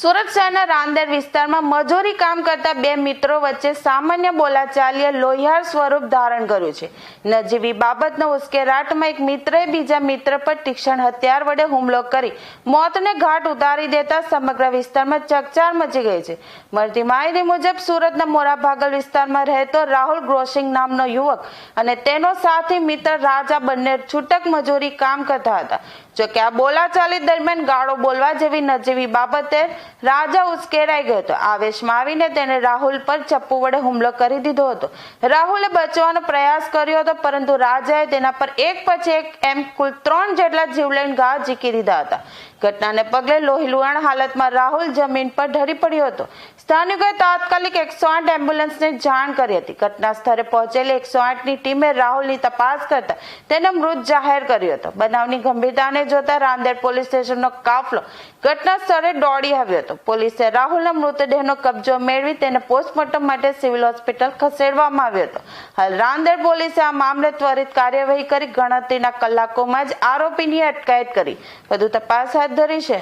સુરત શહેરના રાંદેર વિસ્તારમાં મજૂરી કામ કરતા બે મિત્રો વચ્ચે સામાન્ય બોલાચાલીએ લોહિયાળ સ્વરૂપ ધારણ કર્યું છે. નજીવી બાબતનો ઉશ્કેરાટમાં એક મિત્રએ બીજા મિત્ર પર તીક્ષ્ણ હથિયાર વડે હુમલો કરી મોતને ઘાટ ઉતારી દેતા સમગ્ર વિસ્તારમાં ચકચાર મચી ગઈ છે. મળતી માહિતી મુજબ સુરતના મોરાભાગલ વિસ્તારમાં રહેતો રાહુલ ગ્રોસિંગ નામનો યુવક અને તેનો સાથી મિત્ર રાજા બંને છૂટક મજૂરી કામ કરતા હતા. જોકે આ બોલાચાલી દરમિયાન ગાળો બોલવા જેવી નજીવી બાબતે રાજા ઉશ્કેરાઈ ગયો હતો. આવેશમાં આવીને તેને રાહુલ પર ચપ્પુ વડે હુમલો કરી દીધો હતો. રાહુલે બચવાનો પ્રયાસ કર્યો હતો, પરંતુ રાજાએ તેના પર એક પછી એક એમ કુલ ત્રણ જેટલા જીવલેણ ઘા ઝીકી દીધા હતા. ઘટનાને પગલે લોહી લુહાણ હાલતમાં રાહુલ જમીન પર ઢળી પડ્યો હતો. સ્થાનિકોએ તાત્કાલિક એકસો આઠ એમ્બ્યુલન્સને જાણ કરી હતી. ઘટના સ્થળે પહોંચેલી એકસો આઠની ટીમે રાહુલની તપાસ કરતા તેને મૃત જાહેર કર્યો હતો. બનાવની ગંભીરતાને જોતા રાંદેર પોલીસ સ્ટેશનનો કાફલો ઘટના સ્થળે દોડી આવ્યો હતો. પોલીસે રાહુલના મૃતદેહનો કબજો મેળવી તેને પોસ્ટમોર્ટમ માટે સિવિલ હોસ્પિટલ ખસેડવામાં આવ્યો હતો. હાલ રાંદેર પોલીસે આ મામલે ત્વરિત કાર્યવાહી કરી ગણતરીના કલાકોમાં જ આરોપીની અટકાયત કરી. વધુ તપાસ હાથ ધરી છે?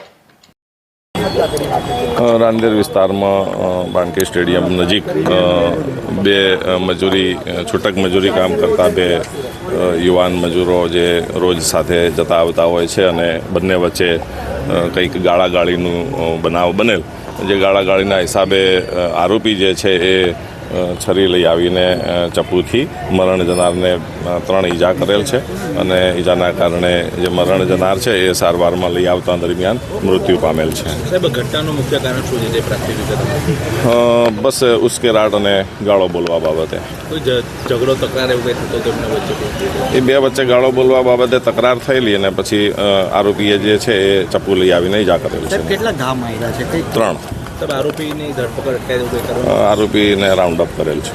રાંદેર વિસ્તારમાં બાણકી સ્ટેડિયમ નજીક બે મજૂરી છૂટક મજૂરી કામ કરતા બે યુવાન મજૂરો જે રોજ સાથે જતા આવતા હોય છે અને બંને વચ્ચે કંઈક ગાળાગાળીનું બનાવ બનેલ. જે ગાળાગાળીના હિસાબે આરોપી જે છે એ છરી લઈ આવીને ચપ્પુથી મરણ જનારને ત્રણ ઈજા કરેલ છે અને ઈજાના કારણે જે મરણ જનાર છે એ સારવારમાં લઈ આવતા દરમિયાન મૃત્યુ પામેલ છે. ઘટનાનું મુખ્ય કારણ શું છે તે પ્રાથમિક વિગત અ, બસ ઉશ્કેરાટ અને ગાળો બોલવા બાબતે. ઝઘડો તકરાર એવું થતો એ બે વચ્ચે ગાળો બોલવા બાબતે તકરાર થયેલી અને પછી આરોપીએ જે છે એ ચપ્પુ લઈ આવીને ઈજા કરેલી છે. કેટલા ગામ માર્યા છે? ત્રણ. આરોપીની ધરપકડ આરોપીને રાઉન્ડ અપ કરેલ છે.